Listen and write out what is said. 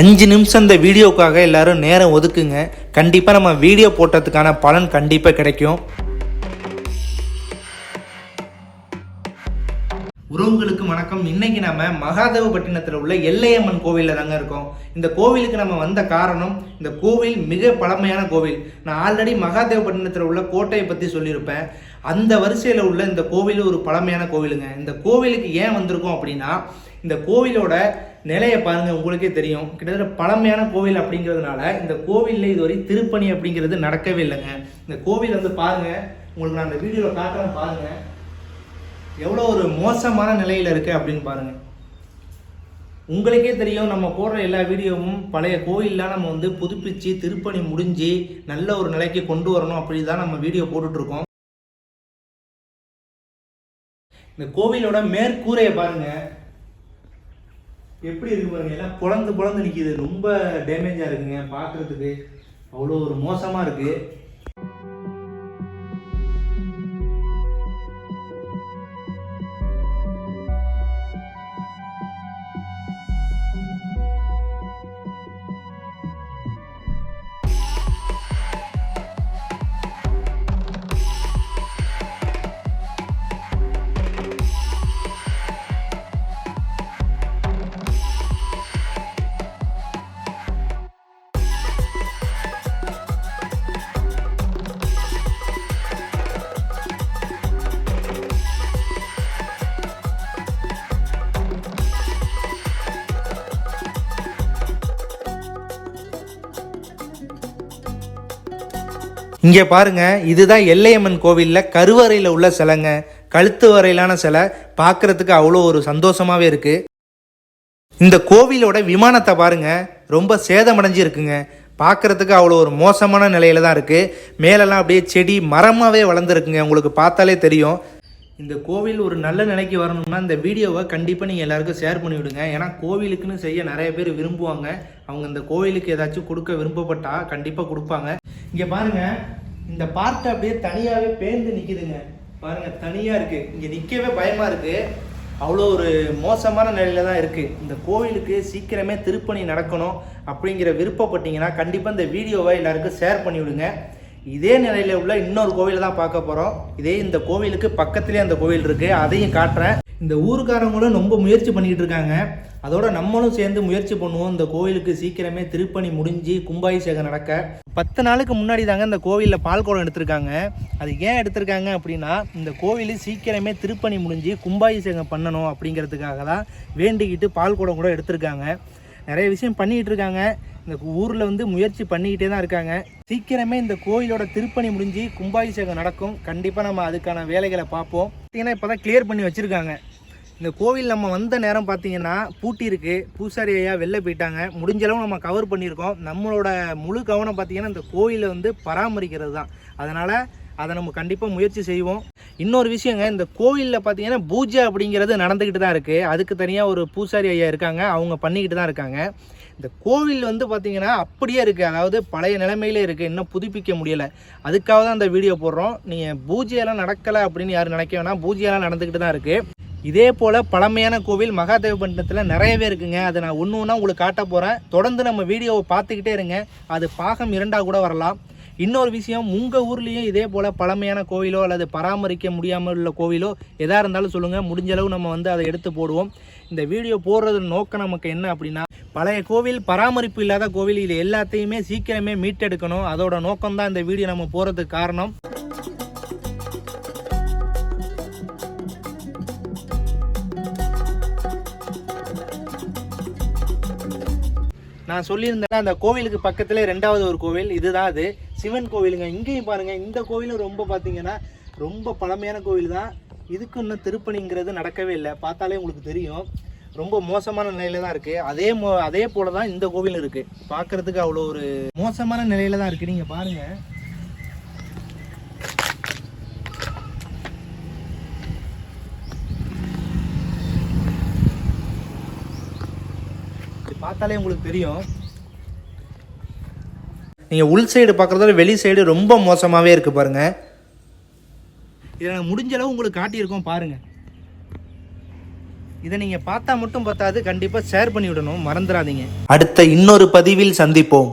அஞ்சு நிமிஷம் இந்த வீடியோக்காக எல்லாரும் நேரம் ஒதுக்குங்க. கண்டிப்பாக நம்ம வீடியோ போட்டதுக்கான பலன் கண்டிப்பாக கிடைக்கும். உறவுகளுக்கு வணக்கம். இன்னைக்கு நம்ம மகாதேவப்பட்டினத்தில் உள்ள எல்லையம்மன் கோவிலில் தாங்க இருக்கோம். இந்த கோவிலுக்கு நம்ம வந்த காரணம் இந்த கோவில் மிக பழமையான கோவில். நான் ஆல்ரெடி மகாதேவப்பட்டினத்தில் உள்ள கோட்டையை பற்றி சொல்லியிருப்பேன். அந்த வரிசையில் உள்ள இந்த கோவில் ஒரு பழமையான கோவிலுங்க. இந்த கோவிலுக்கு ஏன் வந்திருக்கோம் அப்படின்னா இந்த கோவிலோட நிலையை பாருங்கள் உங்களுக்கே தெரியும். கிட்டத்தட்ட பழமையான கோவில் அப்படிங்கிறதுனால இந்த கோவிலில் இதுவரை திருப்பணி அப்படிங்கிறது நடக்கவே இல்லைங்க. இந்த கோவில் வந்து பாருங்கள் உங்களுக்கு நான் அந்த வீடியோவில் காட்டுறேன் பாருங்கள் எவ்வளோ ஒரு மோசமான நிலையில் இருக்குது அப்படின்னு பாருங்கள் உங்களுக்கே தெரியும் நம்ம போடுற எல்லா வீடியோவும் பழைய கோயிலெலாம் நம்ம வந்து புதுப்பிச்சு திருப்பணி முடிஞ்சு நல்ல ஒரு நிலைக்கு கொண்டு வரணும் அப்படி தான் நம்ம வீடியோ போட்டுட்ருக்கோம். இந்த கோவிலோட மேற்கூரையை பாருங்கள் எப்படி இருக்கு பாருங்க எல்லாம் புலந்து புலந்து நிற்கிது ரொம்ப டேமேஜாக இருக்குங்க. பார்க்குறதுக்கு அவ்வளோ ஒரு மோசமாக இருக்குது இங்கே பாருங்க இதுதான் எல்லையம்மன் கோவிலில் கருவறையில் உள்ள சிலைங்க. கழுத்து வரையிலான சிலை. பார்க்கறதுக்கு அவ்வளோ ஒரு சந்தோஷமாகவே இருக்கு. இந்த கோவிலோட விமானத்தை பாருங்க ரொம்ப சேதமடைஞ்சு இருக்குங்க பார்க்கறதுக்கு அவ்வளோ ஒரு மோசமான நிலையில தான் இருக்கு. மேலெல்லாம் அப்படியே செடி மரமாகவே வளர்ந்துருக்குங்க. உங்களுக்கு பார்த்தாலே தெரியும். இந்த கோவில் ஒரு நல்ல நிலைக்கு வரணும்னா இந்த வீடியோவை கண்டிப்பாக நீங்கள் எல்லாருக்கும் ஷேர் பண்ணி விடுங்க. ஏன்னா கோவிலுக்குன்னு செய்ய நிறைய பேர் விரும்புவாங்க. அவங்க இந்த கோவிலுக்கு ஏதாச்சும் கொடுக்க விரும்பப்பட்டால் கண்டிப்பாக கொடுப்பாங்க. இங்கே பாருங்க இந்த பார்ட்டை அப்படியே தனியாகவே பேர்ந்து நிற்கிதுங்க பாருங்கள் தனியாக இருக்குது இங்கே நிற்கவே பயமாக இருக்குது அவ்வளோ ஒரு மோசமான நிலையில தான் இருக்குது இந்த கோவிலுக்கு சீக்கிரமே திருப்பணி நடக்கணும் அப்படிங்கிற விருப்பப்பட்டீங்கன்னா கண்டிப்பாக இந்த வீடியோவை எல்லாருக்கும் ஷேர் பண்ணி விடுங்க. இதே நிலையில உள்ள இன்னொரு கோவிலை தான் பார்க்க போகிறோம் இதே இந்த கோவிலுக்கு பக்கத்துலேயே அந்த கோவில் இருக்குது அதையும் காட்டுறேன். இந்த ஊருக்காரங்களும் ரொம்ப முயற்சி பண்ணிக்கிட்டு இருக்காங்க. அதோட நம்மளும் சேர்ந்து முயற்சி பண்ணுவோம். இந்த கோவிலுக்கு சீக்கிரமே திருப்பணி முடிஞ்சு கும்பாபிஷேகம் நடக்க. பத்து நாளுக்கு முன்னாடி தாங்க இந்த கோவிலில் பால் குடம் எடுத்திருக்காங்க. அது ஏன் எடுத்திருக்காங்க அப்படின்னா இந்த கோவில் சீக்கிரமே திருப்பணி முடிஞ்சு கும்பாபிஷேகம் பண்ணணும் அப்படிங்கிறதுக்காக தான் வேண்டிக்கிட்டு பால் குடம் கூட எடுத்திருக்காங்க. நிறைய விஷயம் பண்ணிக்கிட்டு இருக்காங்க. இந்த ஊரில் வந்து முயற்சி பண்ணிக்கிட்டே தான் இருக்காங்க. சீக்கிரமே இந்த கோயிலோட திருப்பணி முடிஞ்சு கும்பாபிஷேகம் நடக்கும். கண்டிப்பாக நம்ம அதுக்கான வேலைகளை பார்ப்போம். பார்த்தீங்கன்னா இப்போ தான் கிளியர் பண்ணி வச்சுருக்காங்க. இந்த கோவில் நம்ம வந்த நேரம் பார்த்தீங்கன்னா பூட்டியிருக்கு பூசாரி ஐயா வெளில போயிட்டாங்க. முடிஞ்ச அளவு நம்ம கவர் பண்ணியிருக்கோம். நம்மளோட முழு கவனம் பார்த்தீங்கன்னா இந்த கோயிலை வந்து பராமரிக்கிறது தான். அதனால் அதை நம்ம கண்டிப்பாக முயற்சி செய்வோம். இன்னொரு விஷயங்க இந்த கோவிலில் பார்த்தீங்கன்னா பூஜை அப்படிங்கிறது நடந்துக்கிட்டு தான் இருக்குது அதுக்கு தனியாக ஒரு பூசாரி ஐயா இருக்காங்க. அவங்க பண்ணிக்கிட்டு தான் இருக்காங்க. இந்த கோவில் வந்து பார்த்தீங்கன்னா அப்படியே இருக்குது அதாவது பழைய நிலைமையிலே இருக்குது இன்னும் புதுப்பிக்க முடியலை. அதுக்காக தான் அந்த வீடியோ போடுறோம். நீங்கள் பூஜையெல்லாம் நடக்கலை அப்படின்னு யாரும் நினைக்க வேணாம். பூஜையெல்லாம் நடந்துக்கிட்டு தான் இருக்குது இதே போல் பழமையான கோவில் மகாதேவபட்டினத்தில் நிறையவே இருக்குங்க. அதை நான் ஒன்று ஒன்றா உங்களுக்கு காட்ட போகிறேன் தொடர்ந்து நம்ம வீடியோவை பார்த்துக்கிட்டே இருங்க. அது பாகம் இரண்டாக கூட வரலாம். இன்னொரு விஷயம் உங்கள் ஊர்லேயும் இதே போல் பழமையான கோவிலோ அல்லது பராமரிக்க முடியாமல் உள்ள கோவிலோ எதாக இருந்தாலும் சொல்லுங்கள் முடிஞ்ச அளவு நம்ம வந்து அதை எடுத்து போடுவோம். இந்த வீடியோ போடுறது நோக்கம் நமக்கு என்ன அப்படின்னா பழைய கோவில் பராமரிப்பு இல்லாத கோவில் இது எல்லாத்தையுமே சீக்கிரமே மீட்டெடுக்கணும். அதோட நோக்கம் தான் இந்த வீடியோ நம்ம போகிறதுக்கு காரணம். நான் சொல்லியிருந்தேன் அந்த கோவிலுக்கு பக்கத்துல ரெண்டாவது ஒரு கோவில் இதுதான் அது. சிவன் கோவிலுங்க. இங்கேயும் பாருங்க இந்த கோவிலும் ரொம்ப பார்த்தீங்கன்னா ரொம்ப பழமையான கோவில் தான் இதுக்கு இன்னும் திருப்பணிங்கிறது நடக்கவே இல்லை. பார்த்தாலே உங்களுக்கு தெரியும். ரொம்ப மோசமான நிலையில தான் இருக்கு. அதே மோ அதே போல தான் இந்த கோவில் இருக்கு. பார்க்குறதுக்கு அவ்வளோ ஒரு மோசமான நிலையில தான் இருக்கு. நீங்க பாருங்க. பார்த்தாலே உங்களுக்கு தெரியும். நீங்கள் உள் சைடு பார்க்குறதோட வெளி சைடு ரொம்ப மோசமாகவே இருக்குது பாருங்கள் இதை நாங்கள் முடிஞ்ச அளவு உங்களுக்கு காட்டியிருக்கோம் பாருங்கள் இதை நீங்கள் பார்த்தா மட்டும் பார்த்தாது கண்டிப்பாக ஷேர் பண்ணி விடணும் மறந்துடாதீங்க. அடுத்த இன்னொரு பதிவில் சந்திப்போம்.